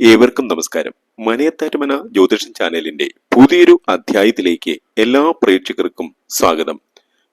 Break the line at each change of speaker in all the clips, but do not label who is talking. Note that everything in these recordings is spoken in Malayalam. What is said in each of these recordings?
ഏവർക്കും നമസ്കാരം. മനയത്താറ്റുമന ജ്യോതിഷൻ ചാനലിന്റെ പുതിയൊരു അധ്യായത്തിലേക്ക് എല്ലാ പ്രേക്ഷകർക്കും സ്വാഗതം.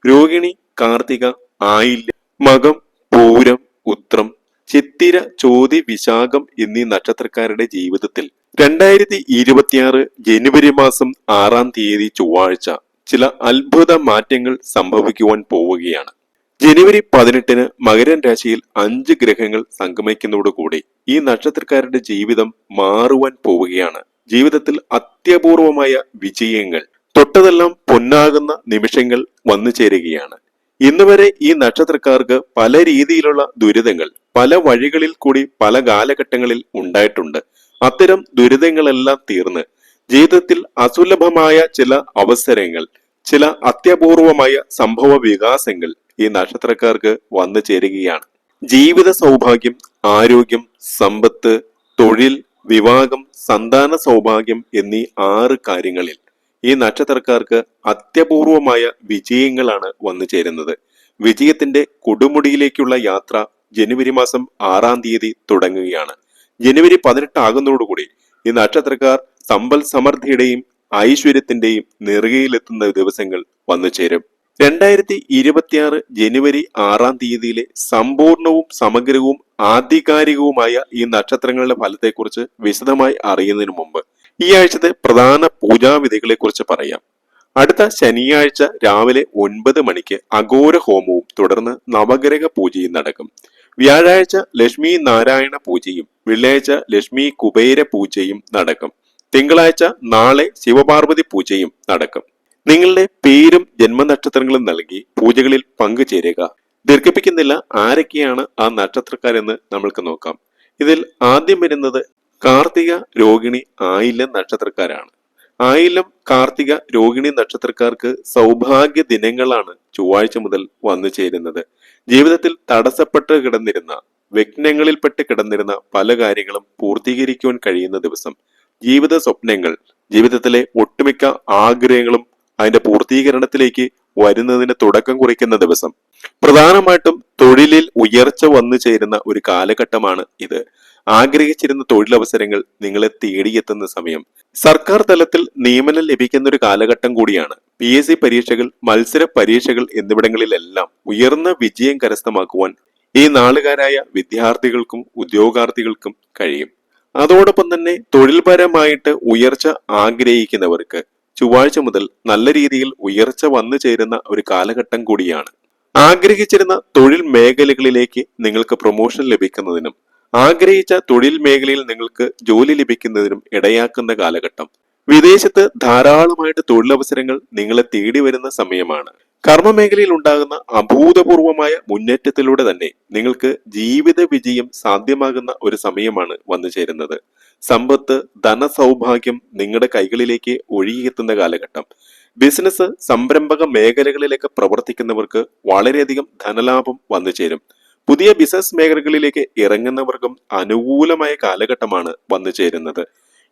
രോഹിണി കാർത്തിക ആയില്യം മകം പൂരം ഉത്രം ചിത്തിര ചോതി വിശാഖം എന്നീ നക്ഷത്രക്കാരുടെ ജീവിതത്തിൽ രണ്ടായിരത്തി ഇരുപത്തിയാറ് ജനുവരി മാസം ആറാം തീയതി ചൊവ്വാഴ്ച ചില അത്ഭുത മാറ്റങ്ങൾ സംഭവിക്കുവാൻ പോവുകയാണ്. ജനുവരി പതിനെട്ടിന് മകരൻ രാശിയിൽ അഞ്ച് ഗ്രഹങ്ങൾ സംഗമിക്കുന്നതോടുകൂടി ഈ നക്ഷത്രക്കാരുടെ ജീവിതം മാറുവാൻ പോവുകയാണ്. ജീവിതത്തിൽ അത്യപൂർവമായ വിജയങ്ങൾ തൊട്ടതെല്ലാം പൊന്നാകുന്ന നിമിഷങ്ങൾ വന്നു ചേരുകയാണ്. ഇന്ന് വരെ ഈ നക്ഷത്രക്കാർക്ക് പല രീതിയിലുള്ള ദുരിതങ്ങൾ പല വഴികളിൽ കൂടി പല കാലഘട്ടങ്ങളിൽ ഉണ്ടായിട്ടുണ്ട്. അത്തരം ദുരിതങ്ങളെല്ലാം തീർന്ന് ജീവിതത്തിൽ അസുലഭമായ ചില അവസരങ്ങൾ ചില അത്യപൂർവമായ സംഭവ വികാസങ്ങൾ ഈ നക്ഷത്രക്കാർക്ക് വന്നു ചേരുകയാണ്. ജീവിത സൗഭാഗ്യം ആരോഗ്യം സമ്പത്ത് തൊഴിൽ വിവാഹം സന്താന സൗഭാഗ്യം എന്നീ ആറ് കാര്യങ്ങളിൽ ഈ നക്ഷത്രക്കാർക്ക് അത്യപൂർവമായ വിജയങ്ങളാണ് വന്നു ചേരുന്നത്. വിജയത്തിന്റെ കൊടുമുടിയിലേക്കുള്ള യാത്ര ജനുവരി മാസം ആറാം തീയതി തുടങ്ങുകയാണ്. ജനുവരി പതിനെട്ട് ആകുന്നതോടുകൂടി ഈ നക്ഷത്രക്കാർ സമ്പൽ സമൃദ്ധിയുടെയും ഐശ്വര്യത്തിന്റെയും നെറുകയിലെത്തുന്ന ദിവസങ്ങൾ വന്നു ചേരും. രണ്ടായിരത്തി ഇരുപത്തിയാറ് ജനുവരി ആറാം തീയതിയിലെ സമ്പൂർണവും സമഗ്രവും ആധികാരികവുമായ ഈ നക്ഷത്രങ്ങളുടെ ഫലത്തെക്കുറിച്ച് വിശദമായി അറിയുന്നതിന് മുമ്പ് ഈ ആഴ്ചത്തെ പ്രധാന പൂജാവിധികളെ കുറിച്ച് പറയാം. അടുത്ത ശനിയാഴ്ച രാവിലെ ഒൻപത് മണിക്ക് അഘോര ഹോമവും തുടർന്ന് നവഗ്രഹ പൂജയും നടക്കും. വ്യാഴാഴ്ച ലക്ഷ്മി നാരായണ പൂജയും വെള്ളിയാഴ്ച ലക്ഷ്മി കുബേര പൂജയും നടക്കും. തിങ്കളാഴ്ച നാളെ ശിവപാർവതി പൂജയും നടക്കും. നിങ്ങളുടെ പേരും ജന്മനക്ഷത്രങ്ങളും നൽകി പൂജകളിൽ പങ്കുചേരുക. ദീർഘിപ്പിക്കുന്നില്ല ആരൊക്കെയാണ് ആ നക്ഷത്രക്കാരെന്ന് നമ്മൾക്ക് നോക്കാം. ഇതിൽ ആദ്യം വരുന്നത് കാർത്തിക രോഹിണി ആയില്യം നക്ഷത്രക്കാരാണ്. ആയില്യം കാർത്തിക രോഹിണി നക്ഷത്രക്കാർക്ക് സൗഭാഗ്യ ദിനങ്ങളാണ് ചൊവ്വാഴ്ച മുതൽ വന്നു ചേരുന്നത്. ജീവിതത്തിൽ തടസ്സപ്പെട്ട് കിടന്നിരുന്ന വിഘ്നങ്ങളിൽപ്പെട്ട് കിടന്നിരുന്ന പല കാര്യങ്ങളും പൂർത്തീകരിക്കുവാൻ കഴിയുന്ന ദിവസം. ജീവിത സ്വപ്നങ്ങൾ ജീവിതത്തിലെ ഒട്ടുമിക്ക ആഗ്രഹങ്ങളും അതിന്റെ പൂർത്തീകരണത്തിലേക്ക് വരുന്നതിന് തുടക്കം കുറിക്കുന്ന ദിവസം. പ്രധാനമായിട്ടും തൊഴിലിൽ ഉയർച്ച വന്നു ചേരുന്ന ഒരു കാലഘട്ടമാണ് ഇത്. ആഗ്രഹിച്ചിരുന്ന തൊഴിലവസരങ്ങൾ നിങ്ങളെ തേടിയെത്തുന്ന സമയം. സർക്കാർ തലത്തിൽ നിയമനം ലഭിക്കുന്ന ഒരു കാലഘട്ടം കൂടിയാണ്. പി എസ് സി പരീക്ഷകൾ മത്സര പരീക്ഷകൾ എന്നിവിടങ്ങളിലെല്ലാം ഉയർന്ന വിജയം കരസ്ഥമാക്കുവാൻ ഈ നാളുകാരായ വിദ്യാർത്ഥികൾക്കും ഉദ്യോഗാർത്ഥികൾക്കും കഴിയും. അതോടൊപ്പം തന്നെ തൊഴിൽപരമായിട്ട് ഉയർച്ച ആഗ്രഹിക്കുന്നവർക്ക് ചൊവ്വാഴ്ച മുതൽ നല്ല രീതിയിൽ ഉയർച്ച വന്നു ചേരുന്ന ഒരു കാലഘട്ടം കൂടിയാണ്. ആഗ്രഹിച്ചിരുന്ന തൊഴിൽ മേഖലകളിലേക്ക് നിങ്ങൾക്ക് പ്രൊമോഷൻ ലഭിക്കുന്നതിനും ആഗ്രഹിച്ച തൊഴിൽ മേഖലയിൽ നിങ്ങൾക്ക് ജോലി ലഭിക്കുന്നതിനും ഇടയാക്കുന്ന കാലഘട്ടം. വിദേശത്ത് ധാരാളമായിട്ട് തൊഴിലവസരങ്ങൾ നിങ്ങളെ തേടി വരുന്ന സമയമാണ്. കർമ്മമേഖലയിൽ ഉണ്ടാകുന്ന അഭൂതപൂർവമായ മുന്നേറ്റത്തിലൂടെ തന്നെ നിങ്ങൾക്ക് ജീവിത വിജയം സാധ്യമാകുന്ന ഒരു സമയമാണ് വന്നു ചേരുന്നത്. സമ്പത്ത് ധനസൗഭാഗ്യം നിങ്ങളുടെ കൈകളിലേക്ക് ഒഴുകിയെത്തുന്ന കാലഘട്ടം. ബിസിനസ് സംരംഭക മേഖലകളിലേക്ക് പ്രവർത്തിക്കുന്നവർക്ക് വളരെയധികം ധനലാഭം വന്നു ചേരും. പുതിയ ബിസിനസ് മേഖലകളിലേക്ക് ഇറങ്ങുന്നവർക്കും അനുകൂലമായ കാലഘട്ടമാണ് വന്നു ചേരുന്നത്.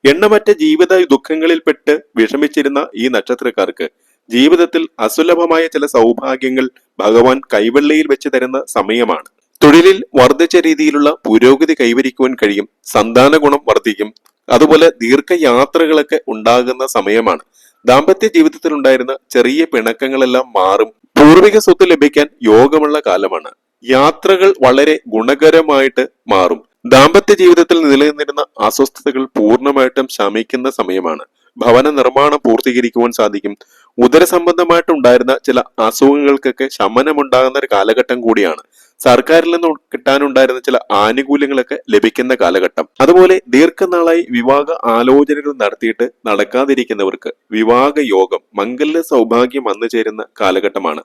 എണ്ണമറ്റ ജീവിത ദുഃഖങ്ങളിൽപ്പെട്ട് വിഷമിച്ചിരുന്ന ഈ നക്ഷത്രക്കാർക്ക് ജീവിതത്തിൽ അസുലഭമായ ചില സൗഭാഗ്യങ്ങൾ ഭഗവാൻ കൈവെള്ളയിൽ വെച്ച് തരുന്ന സമയമാണ്. തൊഴിലിൽ വർദ്ധിച്ച രീതിയിലുള്ള പുരോഗതി കൈവരിക്കുവാൻ കഴിയും സന്താന ഗുണം വർദ്ധിക്കും. അതുപോലെ ദീർഘയാത്രകളൊക്കെ ഉണ്ടാകുന്ന സമയമാണ്. ദാമ്പത്യ ജീവിതത്തിൽ ഉണ്ടായിരുന്ന ചെറിയ പിണക്കങ്ങളെല്ലാം മാറും. പൂർവിക സ്വത്ത് ലഭിക്കാൻ യോഗമുള്ള കാലമാണ്. യാത്രകൾ വളരെ ഗുണകരമായിട്ട് മാറും. ദാമ്പത്യ ജീവിതത്തിൽ നിലനിന്നിരുന്ന അസ്വസ്ഥതകൾ പൂർണമായിട്ടും ശമിക്കുന്ന സമയമാണ്. ഭവന നിർമ്മാണം പൂർത്തീകരിക്കുവാൻ സാധിക്കും. ഉദര സംബന്ധമായിട്ടുണ്ടായിരുന്ന ചില അസുഖങ്ങൾക്കൊക്കെ ശമനമുണ്ടാകുന്ന ഒരു കാലഘട്ടം കൂടിയാണ്. സർക്കാരിൽ നിന്ന് കിട്ടാനുണ്ടായിരുന്ന ചില ആനുകൂല്യങ്ങളൊക്കെ ലഭിക്കുന്ന കാലഘട്ടം. അതുപോലെ ദീർഘനാളായി വിവാഹ ആലോചനകൾ നടത്തിയിട്ട് നടക്കാതിരിക്കുന്നവർക്ക് വിവാഹ യോഗം മംഗല്യ സൗഭാഗ്യം വന്നു ചേരുന്ന കാലഘട്ടമാണ്.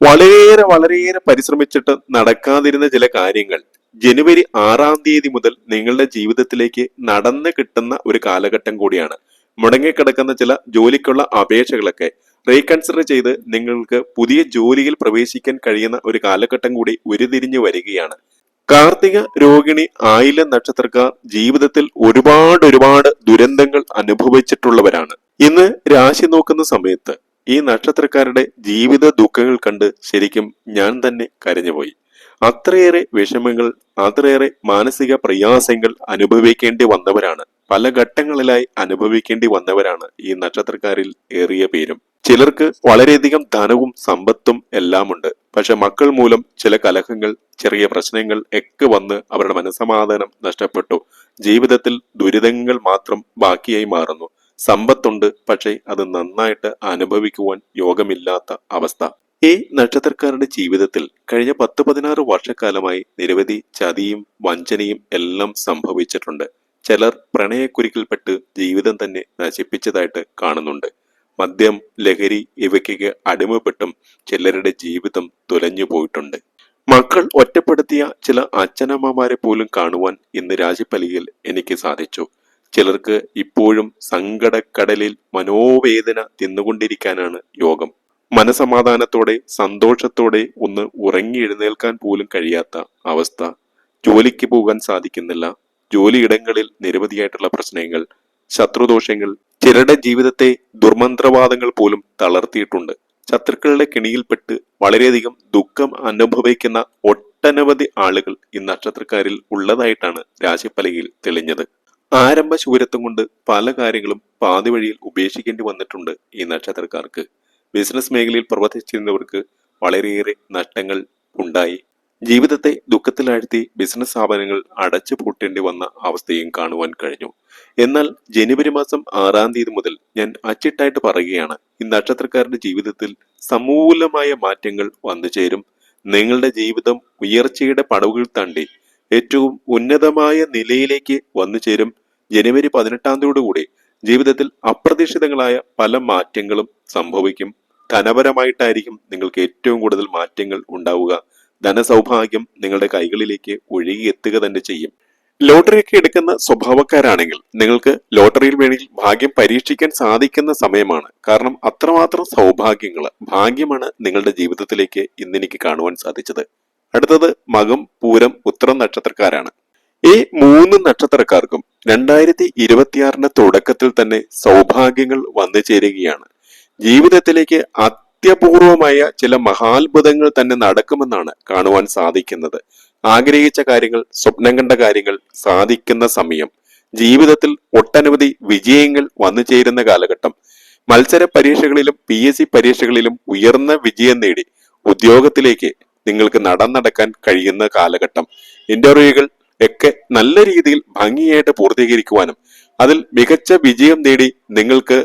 വളരെയേറെ വളരെയേറെ പരിശ്രമിച്ചിട്ട് നടക്കാതിരുന്ന ചില കാര്യങ്ങൾ ജനുവരി ആറാം തീയതി മുതൽ നിങ്ങളുടെ ജീവിതത്തിലേക്ക് നടന്നു കിട്ടുന്ന ഒരു കാലഘട്ടം കൂടിയാണ്. മുടങ്ങിക്കിടക്കുന്ന ചില ജോലിക്കുള്ള അപേക്ഷകളൊക്കെ റീകൺസിഡർ ചെയ്ത് നിങ്ങൾക്ക് പുതിയ ജോലിയിൽ പ്രവേശിക്കാൻ കഴിയുന്ന ഒരു കാലഘട്ടം കൂടി ഉരുതിരിഞ്ഞു വരികയാണ്. കാർത്തിക രോഹിണി ആയില നക്ഷത്രക്കാർ ജീവിതത്തിൽ ഒരുപാട് ഒരുപാട് ദുരന്തങ്ങൾ അനുഭവിച്ചിട്ടുള്ളവരാണ്. ഇന്ന് രാശി നോക്കുന്ന സമയത്ത് ഈ നക്ഷത്രക്കാരുടെ ജീവിത ദുഃഖങ്ങൾ കണ്ട് ശരിക്കും ഞാൻ തന്നെ കരഞ്ഞുപോയി. അത്രയേറെ വിഷമങ്ങൾ അത്രയേറെ മാനസിക പ്രയാസങ്ങൾ അനുഭവിക്കേണ്ടി വന്നവരാണ്. പല ഘട്ടങ്ങളിലായി അനുഭവിക്കേണ്ടി വന്നവരാണ് ഈ നക്ഷത്രക്കാരിൽ ഏറിയ പേരും. ചിലർക്ക് വളരെയധികം ധനവും സമ്പത്തും എല്ലാമുണ്ട്. പക്ഷെ മക്കൾ മൂലം ചില കലഹങ്ങൾ ചെറിയ പ്രശ്നങ്ങൾ ഒക്കെ വന്ന് അവരുടെ മനസമാധാനം നഷ്ടപ്പെട്ടു. ജീവിതത്തിൽ ദുരിതങ്ങൾ മാത്രം ബാക്കിയായി മാറുന്നു. സമ്പത്തുണ്ട് പക്ഷേ അത് നന്നായിട്ട് അനുഭവിക്കുവാൻ യോഗമില്ലാത്ത അവസ്ഥ. ഈ നക്ഷത്രക്കാരുടെ ജീവിതത്തിൽ കഴിഞ്ഞ പത്ത് പതിനാറ് വർഷക്കാലമായി നിരവധി ചതിയും വഞ്ചനയും എല്ലാം സംഭവിച്ചിട്ടുണ്ട്. ചിലർ പ്രണയക്കുരുക്കിൽപ്പെട്ട് ജീവിതം തന്നെ നശിപ്പിച്ചതായിട്ട് കാണുന്നുണ്ട്. മദ്യം ലഹരി ഇവയ്ക്ക് അടിമപ്പെട്ടും ചിലരുടെ ജീവിതം തുലഞ്ഞു പോയിട്ടുണ്ട്. മക്കൾ ഒറ്റപ്പെടുത്തിയ ചില അച്ഛനമ്മമാരെ പോലും കാണുവാൻ ഇന്ന് രാജിപ്പലിയിൽ എനിക്ക് സാധിച്ചു. ചിലർക്ക് ഇപ്പോഴും സങ്കടക്കടലിൽ മനോവേദന തിന്നുകൊണ്ടിരിക്കാനാണ് യോഗം. മനസമാധാനത്തോടെ സന്തോഷത്തോടെ ഒന്ന് ഉറങ്ങി എഴുന്നേൽക്കാൻ പോലും കഴിയാത്ത അവസ്ഥ. ജോലിക്ക് പോകാൻ സാധിക്കുന്നില്ല. ജോലിയിടങ്ങളിൽ നിരവധിയായിട്ടുള്ള പ്രശ്നങ്ങൾ ശത്രുദോഷങ്ങൾ ചിലരുടെ ജീവിതത്തെ ദുർമന്ത്രവാദങ്ങൾ പോലും തളർത്തിയിട്ടുണ്ട്. ശത്രുക്കളുടെ കെണിയിൽപ്പെട്ട് വളരെയധികം ദുഃഖം അനുഭവിക്കുന്ന ഒട്ടനവധി ആളുകൾ ഈ നക്ഷത്രക്കാരിൽ ഉള്ളതായിട്ടാണ് രാശിപ്പലകയിൽ തെളിഞ്ഞത്. ആരംഭ ശൂരത്വം കൊണ്ട് പല കാര്യങ്ങളും പാതിവഴിയിൽ ഉപേക്ഷിക്കേണ്ടി വന്നിട്ടുണ്ട് ഈ നക്ഷത്രക്കാർക്ക് ബിസിനസ് മേഖലയിൽ പ്രവർത്തിച്ചിരുന്നവർക്ക് വളരെയേറെ നഷ്ടങ്ങൾ ഉണ്ടായി. ജീവിതത്തെ ദുഃഖത്തിലാഴ്ത്തി ബിസിനസ് സ്ഥാപനങ്ങൾ അടച്ചു പൂട്ടേണ്ടി വന്ന അവസ്ഥയും കാണുവാൻ കഴിഞ്ഞു. എന്നാൽ ജനുവരി മാസം ആറാം തീയതി മുതൽ ഞാൻ അച്ചിട്ടായിട്ട് പറയുകയാണ് ഈ നക്ഷത്രക്കാരുടെ ജീവിതത്തിൽ സമൂലമായ മാറ്റങ്ങൾ വന്നു ചേരും. നിങ്ങളുടെ ജീവിതം ഉയർച്ചയുടെ പടവുകൾ താണ്ടി ഏറ്റവും ഉന്നതമായ നിലയിലേക്ക് വന്നു ചേരും. ജനുവരി പതിനെട്ടാം തീയതിയോടുകൂടി ജീവിതത്തിൽ അപ്രതീക്ഷിതങ്ങളായ പല മാറ്റങ്ങളും സംഭവിക്കും. ധനപരമായിട്ടായിരിക്കും നിങ്ങൾക്ക് ഏറ്റവും കൂടുതൽ മാറ്റങ്ങൾ ഉണ്ടാവുക. ധനസൗഭാഗ്യം നിങ്ങളുടെ കൈകളിലേക്ക് ഒഴുകി എത്തുക തന്നെ ചെയ്യും. ലോട്ടറിയൊക്കെ എടുക്കുന്ന സ്വഭാവക്കാരാണെങ്കിൽ നിങ്ങൾക്ക് ലോട്ടറിയിൽ വേണമെങ്കിൽ ഭാഗ്യം പരീക്ഷിക്കാൻ സാധിക്കുന്ന സമയമാണ്. കാരണം അത്രമാത്രം സൗഭാഗ്യങ്ങൾ ഭാഗ്യമാണ് നിങ്ങളുടെ ജീവിതത്തിലേക്ക് ഇന്നെനിക്ക് കാണുവാൻ സാധിച്ചത്. അടുത്തത് മകം പൂരം ഉത്തരം നക്ഷത്രക്കാരാണ്. ഈ മൂന്ന് നക്ഷത്രക്കാർക്കും രണ്ടായിരത്തി ഇരുപത്തിയാറിന്റെ തുടക്കത്തിൽ തന്നെ സൗഭാഗ്യങ്ങൾ വന്നു ചേരുകയാണ്. ജീവിതത്തിലേക്ക് അത്യപൂർവമായ ചില മഹാത്ഭുതങ്ങൾ തന്നെ നടക്കുമെന്നാണ് കാണുവാൻ സാധിക്കുന്നത്. ആഗ്രഹിച്ച കാര്യങ്ങൾ സ്വപ്നം കണ്ട കാര്യങ്ങൾ സാധിക്കുന്ന സമയം ജീവിതത്തിൽ ഒട്ടനവധി വിജയങ്ങൾ വന്നു ചേരുന്ന കാലഘട്ടം മത്സര പരീക്ഷകളിലും പി എസ് സി പരീക്ഷകളിലും ഉയർന്ന വിജയം നേടി ഉദ്യോഗത്തിലേക്ക് നിങ്ങൾക്ക് നടന്നടക്കാൻ കഴിയുന്ന കാലഘട്ടം. ഇന്റർവ്യൂകൾ ഒക്കെ നല്ല രീതിയിൽ ഭംഗിയായിട്ട് പൂർത്തീകരിക്കുവാനും അതിൽ മികച്ച വിജയം നേടി നിങ്ങൾക്ക്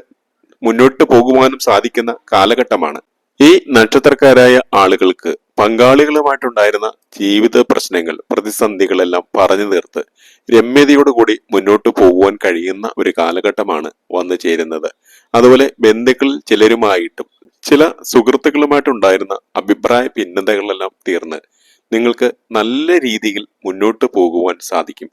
മുന്നോട്ട് പോകുവാനും സാധിക്കുന്ന കാലഘട്ടമാണ്. ഈ നക്ഷത്രക്കാരായ ആളുകൾക്ക് പങ്കാളികളുമായിട്ടുണ്ടായിരുന്ന ജീവിത പ്രശ്നങ്ങൾ പ്രതിസന്ധികളെല്ലാം പറഞ്ഞു തീർത്ത് രമ്യതയോടുകൂടി മുന്നോട്ട് പോകുവാൻ കഴിയുന്ന ഒരു കാലഘട്ടമാണ് വന്നു ചേരുന്നത്. അതുപോലെ ബന്ധുക്കളിൽ ചിലരുമായിട്ടും ചില സുഹൃത്തുക്കളുമായിട്ടുണ്ടായിരുന്ന അഭിപ്രായ ഭിന്നതകളെല്ലാം തീർന്ന് നിങ്ങൾക്ക് നല്ല രീതിയിൽ മുന്നോട്ട് പോകുവാൻ സാധിക്കും.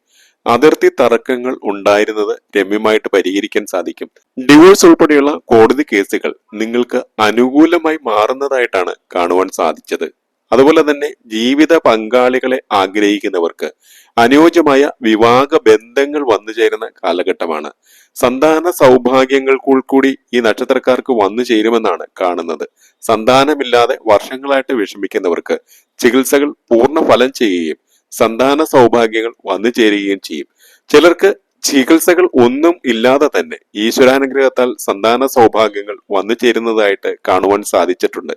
അതിർത്തി തർക്കങ്ങൾ ഉണ്ടായിരുന്നത് രമ്യമായിട്ട് പരിഹരിക്കാൻ സാധിക്കും. ഡിവോഴ്സ് ഉൾപ്പെടെയുള്ള കോടതി കേസുകൾ നിങ്ങൾക്ക് അനുകൂലമായി മാറുന്നതായിട്ടാണ് കാണുവാൻ സാധിച്ചത്. അതുപോലെ തന്നെ ജീവിത പങ്കാളികളെ ആഗ്രഹിക്കുന്നവർക്ക് അനുയോജ്യമായ വിവാഹ ബന്ധങ്ങൾ വന്നു ചേരുന്ന കാലഘട്ടമാണ്. സന്താന സൗഭാഗ്യങ്ങൾക്കുൾ കൂടി ഈ നക്ഷത്രക്കാർക്ക് വന്നു ചേരുമെന്നാണ് കാണുന്നത്. സന്താനമില്ലാതെ വർഷങ്ങളായിട്ട് വിഷമിക്കുന്നവർക്ക് ചികിത്സകൾ പൂർണ ഫലം ചെയ്യുകയും സന്താന സൗഭാഗ്യങ്ങൾ വന്നു ചേരുകയും ചെയ്യും. ചിലർക്ക് ചികിത്സകൾ ഒന്നും ഇല്ലാതെ തന്നെ ഈശ്വരാനുഗ്രഹത്താൽ സന്താന സൗഭാഗ്യങ്ങൾ വന്നു ചേരുന്നതായിട്ട് കാണുവാൻ സാധിച്ചിട്ടുണ്ട്.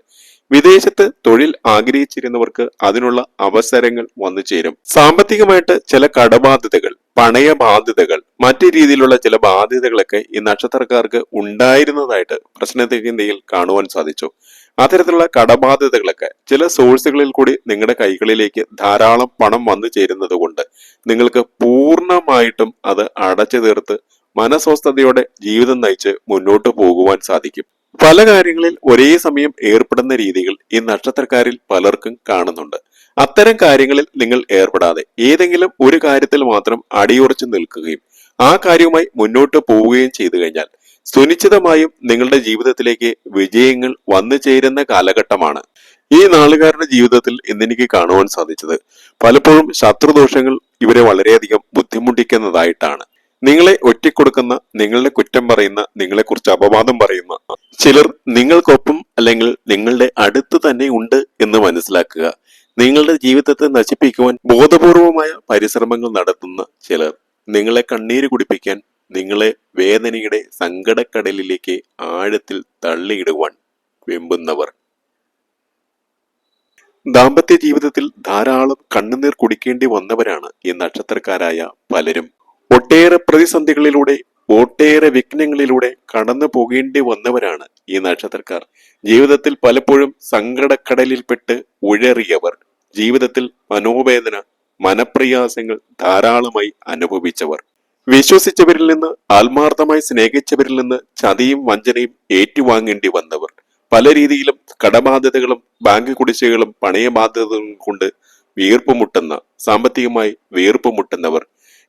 വിദേശത്ത് തൊഴിൽ ആഗ്രഹിച്ചിരുന്നവർക്ക് അതിനുള്ള അവസരങ്ങൾ വന്നു ചേരും. സാമ്പത്തികമായിട്ട് ചില കടബാധ്യതകൾ പണയ ബാധ്യതകൾ മറ്റു രീതിയിലുള്ള ചില ബാധ്യതകളൊക്കെ ഈ നക്ഷത്രക്കാർക്ക് ഉണ്ടായിരുന്നതായിട്ട് പ്രശ്നത്തിൽ കാണുവാൻ സാധിച്ചു. അത്തരത്തിലുള്ള കടബാധ്യതകളൊക്കെ ചില സോഴ്സുകളിൽ കൂടി നിങ്ങളുടെ കൈകളിലേക്ക് ധാരാളം പണം വന്നു ചേരുന്നത് കൊണ്ട് നിങ്ങൾക്ക് പൂർണമായിട്ടും അത് അടച്ചു തീർത്ത് മനസ്വസ്ഥതയോടെ ജീവിതം നയിച്ച് മുന്നോട്ട് പോകുവാൻ സാധിക്കും. പല കാര്യങ്ങളിൽ ഒരേ സമയം ഏർപ്പെടുന്ന രീതികൾ ഈ നക്ഷത്രക്കാരിൽ പലർക്കും കാണുന്നുണ്ട്. അത്തരം കാര്യങ്ങളിൽ നിങ്ങൾ ഏർപ്പെടാതെ ഏതെങ്കിലും ഒരു കാര്യത്തിൽ മാത്രം അടിയുറച്ചു നിൽക്കുകയും ആ കാര്യവുമായി മുന്നോട്ട് പോവുകയും ചെയ്തു കഴിഞ്ഞാൽ സുനിശ്ചിതമായും നിങ്ങളുടെ ജീവിതത്തിലേക്ക് വിജയങ്ങൾ വന്നു ചേരുന്ന കാലഘട്ടമാണ്. ഈ നാളുകാരുടെ ജീവിതത്തിൽ ഇന്നെനിക്ക് കാണുവാൻ സാധിച്ചത് പലപ്പോഴും ശത്രുദോഷങ്ങൾ ഇവരെ വളരെയധികം ബുദ്ധിമുട്ടിക്കുന്നതായിട്ടാണ്. നിങ്ങളെ ഒറ്റിക്കൊടുക്കുന്ന നിങ്ങളുടെ കുറ്റം പറയുന്ന നിങ്ങളെക്കുറിച്ച് അപവാദം പറയുന്ന ചിലർ നിങ്ങൾക്കൊപ്പം അല്ലെങ്കിൽ നിങ്ങളുടെ അടുത്ത് തന്നെ ഉണ്ട് എന്ന് മനസ്സിലാക്കുക. നിങ്ങളുടെ ജീവിതത്തെ നശിപ്പിക്കുവാൻ ബോധപൂർവമായ പരിശ്രമങ്ങൾ നടത്തുന്ന ചിലർ നിങ്ങളെ കണ്ണീര് കുടിപ്പിക്കാൻ നിങ്ങളെ വേദനയുടെ സങ്കടക്കടലിലേക്ക് ആഴത്തിൽ തള്ളിയിടുവാൻ വെമ്പുന്നവർ. ദാമ്പത്യ ജീവിതത്തിൽ ധാരാളം കണ്ണുനീർ കുടിക്കേണ്ടി വന്നവരാണ് ഈ നക്ഷത്രക്കാരായ പലരും. ഒട്ടേറെ പ്രതിസന്ധികളിലൂടെ ഒട്ടേറെ വിഘ്നങ്ങളിലൂടെ കടന്നു പോകേണ്ടി വന്നവരാണ് ഈ നക്ഷത്രക്കാർ. ജീവിതത്തിൽ പലപ്പോഴും സങ്കടക്കടലിൽപ്പെട്ട് ഉഴറിയവർ ജീവിതത്തിൽ മനോവേദന മനപ്രയാസങ്ങൾ ധാരാളമായി അനുഭവിച്ചവർ. വിശ്വസിച്ചവരിൽ നിന്ന് ആത്മാർത്ഥമായി സ്നേഹിച്ചവരിൽ നിന്ന് ചതിയും വഞ്ചനയും ഏറ്റുവാങ്ങേണ്ടി വന്നവർ. പല രീതിയിലും കടബാധ്യതകളും ബാങ്ക് കുടിശ്ശികകളും പണയബാധ്യതകളും കൊണ്ട് വീർപ്പുമുട്ടുന്ന സാമ്പത്തികമായി വീർപ്പുമുട്ടുന്നവർ.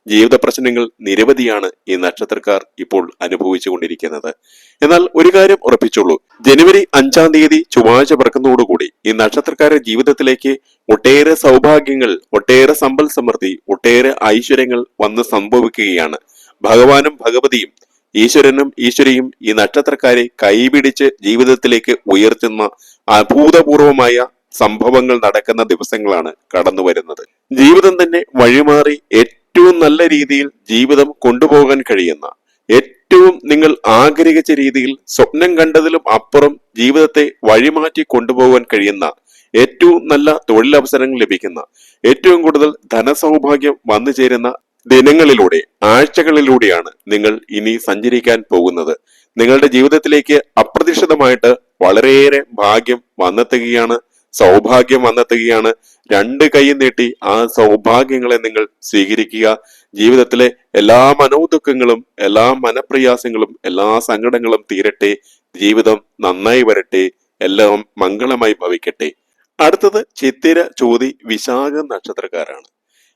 ജീവിത പ്രശ്നങ്ങൾ നിരവധിയാണ് ഈ നക്ഷത്രക്കാർ ഇപ്പോൾ അനുഭവിച്ചു കൊണ്ടിരിക്കുന്നത്. എന്നാൽ ഒരു കാര്യം ഉറപ്പിച്ചുള്ളൂ. ജനുവരി അഞ്ചാം തീയതി ചൊവ്വാഴ്ച പിറക്കുന്നതോടുകൂടി ഈ നക്ഷത്രക്കാരുടെ ജീവിതത്തിലേക്ക് ഒട്ടേറെ സൗഭാഗ്യങ്ങൾ ഒട്ടേറെ സമ്പൽ സമൃദ്ധി ഒട്ടേറെ ഐശ്വര്യങ്ങൾ വന്ന് സംഭവിക്കുകയാണ്. ഭഗവാനും ഭഗവതിയും ഈശ്വരനും ഈശ്വരിയും ഈ നക്ഷത്രക്കാരെ കൈപിടിച്ച് ജീവിതത്തിലേക്ക് ഉയർത്തുന്ന അഭൂതപൂർവമായ സംഭവങ്ങൾ നടക്കുന്ന ദിവസങ്ങളാണ് കടന്നു വരുന്നത് ജീവിതം തന്നെ വഴിമാറി ഏറ്റവും നല്ല രീതിയിൽ ജീവിതം കൊണ്ടുപോകാൻ കഴിയുന്ന ഏറ്റവും നിങ്ങൾ ആഗ്രഹിച്ച രീതിയിൽ സ്വപ്നം കണ്ടതിലും അപ്പുറം ജീവിതത്തെ വഴിമാറ്റി കൊണ്ടുപോകാൻ കഴിയുന്ന ഏറ്റവും നല്ല തൊഴിലവസരങ്ങൾ ലഭിക്കുന്ന ഏറ്റവും കൂടുതൽ ധനസൗഭാഗ്യം വന്നു ചേരുന്ന ദിനങ്ങളിലൂടെ ആഴ്ചകളിലൂടെയാണ് നിങ്ങൾ ഇനി സഞ്ചരിക്കാൻ പോകുന്നത്. നിങ്ങളുടെ ജീവിതത്തിലേക്ക് അപ്രതീക്ഷിതമായിട്ട് വളരെയേറെ ഭാഗ്യം വന്നെത്തുകയാണ് സൗഭാഗ്യം വന്നെത്തുകയാണ്. രണ്ട് കൈ നീട്ടി ആ സൗഭാഗ്യങ്ങളെ നിങ്ങൾ സ്വീകരിക്കുക. ജീവിതത്തിലെ എല്ലാ മനോദുഃഖങ്ങളും എല്ലാ മനപ്രയാസങ്ങളും എല്ലാ സങ്കടങ്ങളും തീരട്ടെ. ജീവിതം നന്നായി വരട്ടെ. എല്ലാം മംഗളമായി ഭവിക്കട്ടെ. അടുത്തത് ചിത്തിര ചോതി വിശാഖ നക്ഷത്രക്കാരാണ്.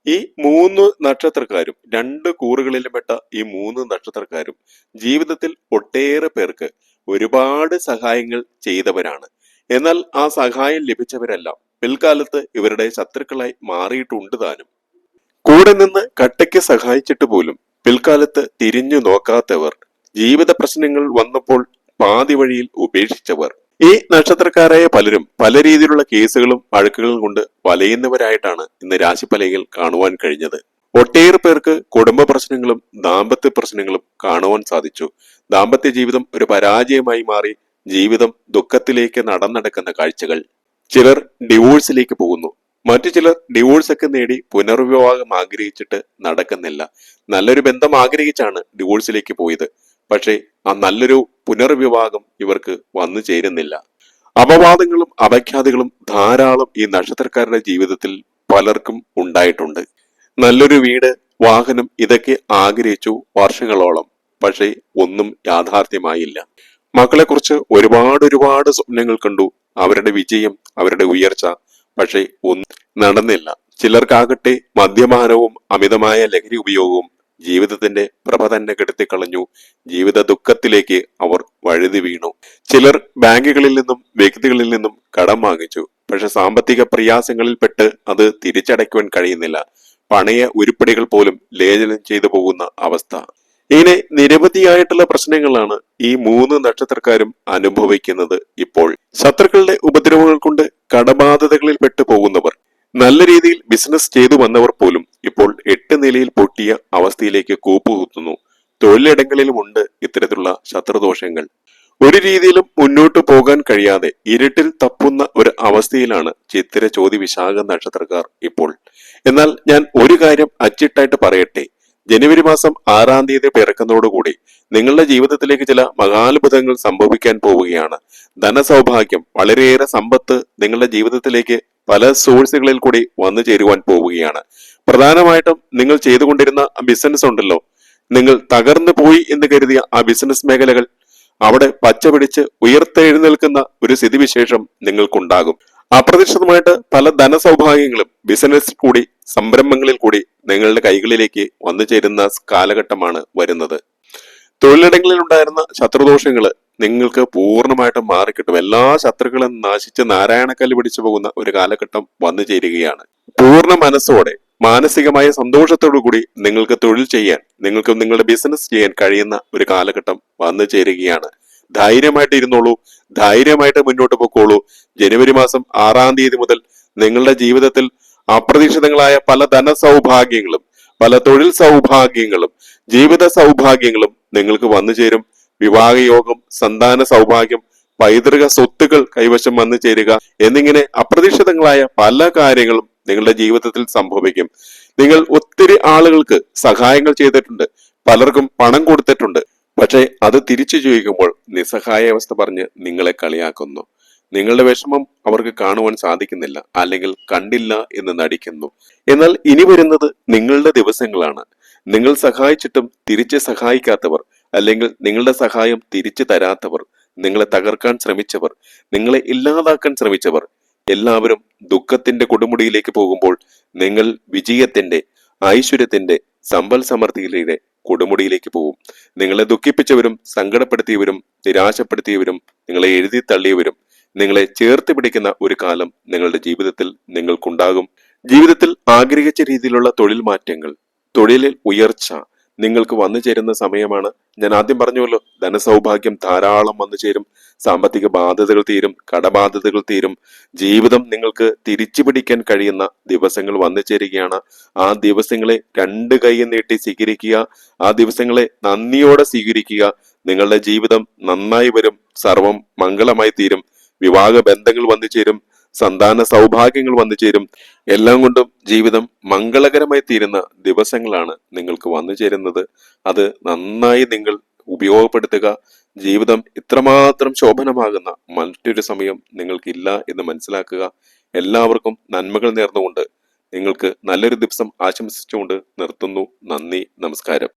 ഈ മൂന്ന് നക്ഷത്രക്കാരും രണ്ട് കൂറുകളിലും പെട്ട ഈ മൂന്ന് നക്ഷത്രക്കാരും ജീവിതത്തിൽ ഒട്ടേറെ പേർക്ക് ഒരുപാട് സഹായങ്ങൾ ചെയ്തവരാണ്. എന്നാൽ ആ സഹായം ലഭിച്ചവരെല്ലാം പിൽക്കാലത്ത് ഇവരുടെ ശത്രുക്കളായി മാറിയിട്ടുണ്ട് താനും കൂടെ നിന്ന് കട്ടയ്ക്ക് സഹായിച്ചിട്ട് പോലും പിൽക്കാലത്ത് തിരിഞ്ഞു നോക്കാത്തവർ ജീവിത പ്രശ്നങ്ങൾ വന്നപ്പോൾ പാതി വഴിയിൽ ഉപേക്ഷിച്ചവർ ഈ നക്ഷത്രക്കാരായ പലരും പല രീതിയിലുള്ള കേസുകളും വഴക്കുകളും കൊണ്ട് വലയുന്നവരായിട്ടാണ് ഇന്ന് രാശിപ്പലയിൽ കാണുവാൻ കഴിഞ്ഞത്. ഒട്ടേറെ പേർക്ക് കുടുംബ പ്രശ്നങ്ങളും ദാമ്പത്യ പ്രശ്നങ്ങളും കാണുവാൻ സാധിച്ചു. ദാമ്പത്യ ജീവിതം ഒരു പരാജയമായി മാറി ജീവിതം ദുഃഖത്തിലേക്ക് നടന്നടക്കുന്ന കാഴ്ചകൾ. ചിലർ ഡിവോഴ്സിലേക്ക് പോകുന്നു. മറ്റു ചിലർ ഡിവോഴ്സ് ഒക്കെ നേടി പുനർവിവാഹം ആഗ്രഹിച്ചിട്ട് നടക്കുന്നില്ല. നല്ലൊരു ബന്ധം ആഗ്രഹിച്ചാണ് ഡിവോഴ്സിലേക്ക് പോയത്. പക്ഷേ ആ നല്ലൊരു പുനർവിവാഹം ഇവർക്ക് വന്നു ചേരുന്നില്ല. അപവാദങ്ങളും അപഖ്യാതികളും ധാരാളം ഈ നക്ഷത്രക്കാരുടെ ജീവിതത്തിൽ പലർക്കും ഉണ്ടായിട്ടുണ്ട്. നല്ലൊരു വീട് വാഹനം ഇതൊക്കെ ആഗ്രഹിച്ചു വർഷങ്ങളോളം. പക്ഷേ ഒന്നും യാഥാർത്ഥ്യമായില്ല. മക്കളെക്കുറിച്ച് ഒരുപാട് ഒരുപാട് സ്വപ്നങ്ങൾ കണ്ടു. അവരുടെ വിജയം അവരുടെ ഉയർച്ച. പക്ഷേ ഒന്നും നടന്നില്ല. ചിലർക്കാകട്ടെ മദ്യപാനവും അമിതമായ ലഹരി ഉപയോഗവും ജീവിതത്തിന്റെ പ്രഭ തന്നെ കെടുത്തിക്കളഞ്ഞു. ജീവിത ദുഃഖത്തിലേക്ക് അവർ വഴുതി വീണു. ചിലർ ബാങ്കുകളിൽ നിന്നും വ്യക്തികളിൽ നിന്നും കടം വാങ്ങിച്ചു. പക്ഷെ സാമ്പത്തിക പ്രയാസങ്ങളിൽപ്പെട്ട് അത് തിരിച്ചടയ്ക്കുവാൻ കഴിയുന്നില്ല. പണയ ഉരുപ്പടികൾ പോലും ലേചനം ചെയ്തു പോകുന്ന അവസ്ഥ. ഇങ്ങനെ നിരവധിയായിട്ടുള്ള പ്രശ്നങ്ങളാണ് ഈ മൂന്ന് നക്ഷത്രക്കാരും അനുഭവിക്കുന്നത് ഇപ്പോൾ. ശത്രുക്കളുടെ ഉപദ്രവങ്ങൾ കൊണ്ട് കടബാധ്യതകളിൽ പെട്ടു പോകുന്നവർ നല്ല രീതിയിൽ ബിസിനസ് ചെയ്തു വന്നവർ പോലും ഇപ്പോൾ എട്ട് നിലയിൽ പൊട്ടിയ അവസ്ഥയിലേക്ക് കൂപ്പുകുത്തുന്നു. തൊഴിലിടങ്ങളിലും ഉണ്ട് ഇത്തരത്തിലുള്ള ശത്രുദോഷങ്ങൾ. ഒരു രീതിയിലും മുന്നോട്ട് പോകാൻ കഴിയാതെ ഇരുട്ടിൽ തപ്പുന്ന ഒരു അവസ്ഥയിലാണ് ചിത്തിര ചോതി വിശാഖ നക്ഷത്രക്കാർ ഇപ്പോൾ. എന്നാൽ ഞാൻ ഒരു കാര്യം അച്ചിട്ടായിട്ട് പറയട്ടെ. ജനുവരി മാസം ആറാം തീയതി പിറക്കുന്നതോടുകൂടി നിങ്ങളുടെ ജീവിതത്തിലേക്ക് ചില മഹാത്ഭുതങ്ങൾ സംഭവിക്കാൻ പോവുകയാണ്. ധനസൗഭാഗ്യം വളരെയേറെ സമ്പത്ത് നിങ്ങളുടെ ജീവിതത്തിലേക്ക് പല സോഴ്സുകളിൽ കൂടി വന്നു ചേരുവാൻ പോവുകയാണ്. പ്രധാനമായിട്ടും നിങ്ങൾ ചെയ്തുകൊണ്ടിരുന്ന ബിസിനസ് ഉണ്ടല്ലോ. നിങ്ങൾ തകർന്നു പോയി എന്ന് കരുതിയ ആ ബിസിനസ് മേഖലകൾ അവിടെ പച്ചപിടിച്ച് ഉയർത്തെഴുന്നേൽക്കുന്ന ഒരു സ്ഥിതിവിശേഷം നിങ്ങൾക്കുണ്ടാകും. അപ്രതീക്ഷിതമായിട്ട് പല ധനസൗഭാഗ്യങ്ങളും ബിസിനസ് കൂടി സംരംഭങ്ങളിൽ കൂടി നിങ്ങളുടെ കൈകളിലേക്ക് വന്നു ചേരുന്ന കാലഘട്ടമാണ് വരുന്നത്. തൊഴിലിടങ്ങളിൽ ഉണ്ടായിരുന്ന ശത്രുദോഷങ്ങൾ നിങ്ങൾക്ക് പൂർണമായിട്ടും മാറിക്കിട്ടും. എല്ലാ ശത്രുക്കളും നാശിച്ച് നാരായണക്കല്ല് പിടിച്ചു പോകുന്ന ഒരു കാലഘട്ടം വന്നു ചേരുകയാണ്. പൂർണ മനസ്സോടെ മാനസികമായ സന്തോഷത്തോടു കൂടി നിങ്ങൾക്ക് തൊഴിൽ ചെയ്യാൻ നിങ്ങൾക്ക് നിങ്ങളുടെ ബിസിനസ് ചെയ്യാൻ കഴിയുന്ന ഒരു കാലഘട്ടം വന്നു ചേരുകയാണ്. ധൈര്യമായിട്ട് ഇരുന്നോളൂ ധൈര്യമായിട്ട് മുന്നോട്ട് പൊക്കോളൂ. ജനുവരി മാസം ആറാം തീയതി മുതൽ നിങ്ങളുടെ ജീവിതത്തിൽ അപ്രതീക്ഷിതങ്ങളായ പല ധനസൗഭാഗ്യങ്ങളും പല തൊഴിൽ സൗഭാഗ്യങ്ങളും ജീവിത സൗഭാഗ്യങ്ങളും നിങ്ങൾക്ക് വന്നു ചേരും. വിവാഹയോഗം സന്താന സൗഭാഗ്യം പൈതൃക സ്വത്തുക്കൾ കൈവശം വന്നു ചേരുക എന്നിങ്ങനെ അപ്രതീക്ഷിതങ്ങളായ പല കാര്യങ്ങളും നിങ്ങളുടെ ജീവിതത്തിൽ സംഭവിക്കും. നിങ്ങൾ ഒത്തിരി ആളുകൾക്ക് സഹായങ്ങൾ ചെയ്തിട്ടുണ്ട് പലർക്കും പണം കൊടുത്തിട്ടുണ്ട്. പക്ഷേ അത് തിരിച്ചു ചോദിക്കുമ്പോൾ നിസ്സഹായ അവസ്ഥ പറഞ്ഞ് നിങ്ങളെ കളിയാക്കുന്നു. നിങ്ങളുടെ വിഷമം അവർക്ക് കാണുവാൻ സാധിക്കുന്നില്ല അല്ലെങ്കിൽ കണ്ടില്ല എന്ന് നടിക്കുന്നു. എന്നാൽ ഇനി വരുന്നത് നിങ്ങളുടെ ദിവസങ്ങളാണ്. നിങ്ങൾ സഹായിച്ചിട്ടും തിരിച്ച് സഹായിക്കാത്തവർ അല്ലെങ്കിൽ നിങ്ങളുടെ സഹായം തിരിച്ചു തരാത്തവർ നിങ്ങളെ തകർക്കാൻ ശ്രമിച്ചവർ നിങ്ങളെ ഇല്ലാതാക്കാൻ ശ്രമിച്ചവർ എല്ലാവരും ദുഃഖത്തിന്റെ കൊടുമുടിയിലേക്ക് പോകുമ്പോൾ നിങ്ങൾ വിജയത്തിന്റെ ഐശ്വര്യത്തിന്റെ സമ്പൽ സമൃദ്ധിയിലെ കൊടുമുടിയിലേക്ക് പോകും. നിങ്ങളെ ദുഃഖിപ്പിച്ചവരും സങ്കടപ്പെടുത്തിയവരും നിരാശപ്പെടുത്തിയവരും നിങ്ങളെ എഴുതി തള്ളിയവരും നിങ്ങളെ ചേർത്ത് പിടിക്കുന്ന ഒരു കാലം നിങ്ങളുടെ ജീവിതത്തിൽ നിങ്ങൾക്കുണ്ടാകും. ജീവിതത്തിൽ ആഗ്രഹിച്ച രീതിയിലുള്ള തൊഴിൽ മാറ്റങ്ങൾ തൊഴിലിൽ ഉയർച്ച നിങ്ങൾക്ക് വന്നു ചേരുന്ന സമയമാണ്. ഞാൻ ആദ്യം പറഞ്ഞുവല്ലോ ധനസൗഭാഗ്യം ധാരാളം വന്നു ചേരും. സാമ്പത്തിക ബാധ്യതകൾ തീരും കടബാധ്യതകൾ തീരും. ജീവിതം നിങ്ങൾക്ക് തിരിച്ചു പിടിക്കാൻ കഴിയുന്ന ദിവസങ്ങൾ വന്നു ചേരുകയാണ്. ആ ദിവസങ്ങളെ രണ്ട് കൈ നീട്ടി സ്വീകരിക്കുക ആ ദിവസങ്ങളെ നന്ദിയോടെ സ്വീകരിക്കുക. നിങ്ങളുടെ ജീവിതം നന്നായി വരും സർവം മംഗളമായി തീരും. വിവാഹ ബന്ധങ്ങൾ വന്നു ചേരും സന്താന സൗഭാഗ്യങ്ങൾ വന്നു ചേരും. എല്ലാം കൊണ്ടും ജീവിതം മംഗളകരമായി തീരുന്ന ദിവസങ്ങളാണ് നിങ്ങൾക്ക് വന്നു ചേരുന്നത്. അത് നന്നായി നിങ്ങൾ ഉപയോഗപ്പെടുത്തുക. ജീവിതം ഇത്രമാത്രം ശോഭനമാകുന്ന മറ്റൊരു സമയം നിങ്ങൾക്കില്ല എന്ന് മനസ്സിലാക്കുക. എല്ലാവർക്കും നന്മകൾ നേർന്നുകൊണ്ട് നിങ്ങൾക്ക് നല്ലൊരു ദിവസം ആശംസിച്ചുകൊണ്ട് നിർത്തുന്നു. നന്ദി നമസ്കാരം.